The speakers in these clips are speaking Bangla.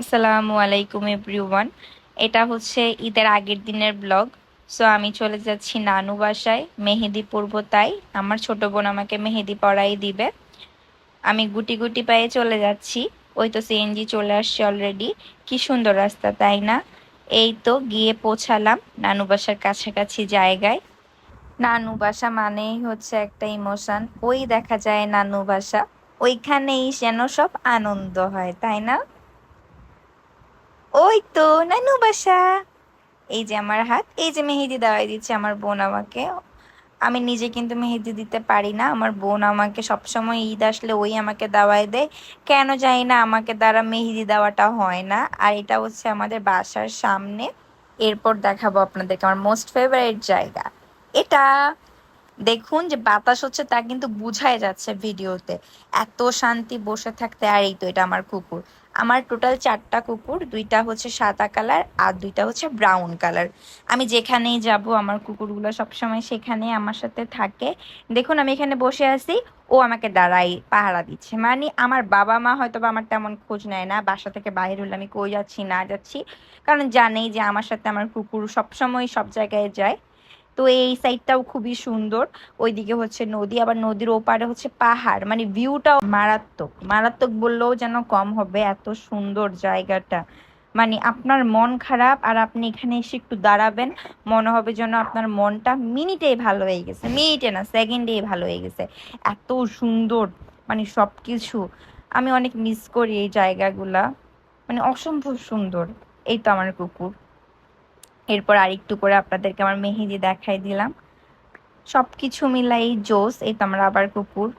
আসসালামু আলাইকুম এভরিওয়ান এটা হচ্ছে ঈদের আগের দিনের ব্লগ। সো আমি চলে যাচ্ছি নানু বাসায়, মেহেদি পরব তাই। আমার ছোট বোন আমাকে মেহেদি পরাই দিবে। আমি গুটি গুটি পায়ে চলে যাচ্ছি। ওই তো সিএনজি চলে আসছে অলরেডি কি সুন্দর রাস্তা, তাই না? এই তো গিয়ে পৌঁছালাম নানু বাসার কাছাকাছি জায়গায়। নানু বাসা মানেই হচ্ছে একটা ইমোশন ওই দেখা যায় নানু বাসা। ওইখানেই যেন সব আনন্দ হয়, তাই না? তো নানু বাসা। এই যে আমার হাত, এই যে মেহেদি দেওয়াই দিচ্ছে আমার বোন আমাকে। আমি নিজে কিন্তু মেহেদি দিতে পারি না, আমার বোন আমাকে সবসময় ঈদ আসলে ওই আমাকে দাওয়াই দেয়। কেন জানি না, আমাকে দ্বারা মেহেদি দেওয়াটা হয় না। আর এটা হচ্ছে আমাদের বাসার সামনে। এরপর দেখাবো আপনাদেরকে আমার মোস্ট ফেভারিট জায়গা। এটা দেখুন যে বাতাস হচ্ছে তা কিন্তু বুঝাই যাচ্ছে ভিডিওতে। এত শান্তি বসে থাকতে, আর এই তো এটা আমার কুকুর। আমার টোটাল চারটা কুকুর, দুইটা হচ্ছে সাদা কালার আর দুইটা হচ্ছে ব্রাউন কালার। আমি যেখানেই যাব, আমার কুকুরগুলো সবসময় সেখানে আমার সাথে থাকে। দেখুন, আমি এখানে বসে আছি, ও আমাকে দাঁড়াই, পাহারা দিচ্ছে। মানে আমার বাবা মা হয়তো বা আমার তেমন খোঁজ নেয় না, বাসা থেকে বাইরে হলে আমি কই যাচ্ছি, না যাচ্ছি। কারণ জানেই যে আমার সাথে আমার কুকুর সবসময় সব জায়গায় যায়। তো এই সাইডটাও খুবই সুন্দর। ওইদিকে হচ্ছে নদী, আবার নদীর ওপারে হচ্ছে পাহাড়। মানে ভিউটাও মারাত্মক। মারাত্মক বললেও যেন কম হবে এত সুন্দর জায়গাটা। মানে আপনার মন খারাপ আর আপনি এখানে এসে একটু দাঁড়াবেন, মনে হবে যেন আপনার মনটা মিনিটেই ভালো হয়ে গেছে। মিনিটে না, সেকেন্ডেই ভালো হয়ে গেছে। এত সুন্দর মানে সব কিছু আমি অনেক মিস করি এই জায়গাগুলা। মানে অসম্ভব সুন্দর। এই তো আমার কুকুর। এরপর আরেকটু করে আপনাদেরকে আমার মেহেদি দেখাই দিলাম। সব কিছু মিলাই জোস, এই তো আমার আবার কুকুর।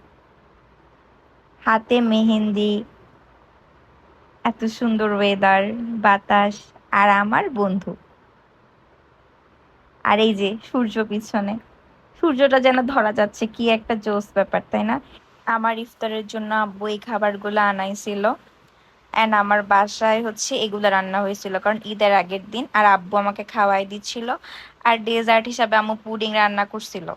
হাতে মেহেন্দি, এত সুন্দর ওয়েদার বাতাস, আর আমার বন্ধু। আর এই যে সূর্য পিছনে। সূর্যটা যেন ধরা যাচ্ছে, কি একটা জোস ব্যাপার, তাই না? আমার ইফতারের জন্য এই খাবারগুলো আনাইছিল। অ্যান্ড আমার বাসায় হচ্ছে এগুলো রান্না হয়েছিল। কারণ ঈদের আগের দিন আর আব্বু আমাকে খাওয়াই দিচ্ছিল। আর ডেজার্ট হিসাবে আম্মু পুডিং রান্না করছিল।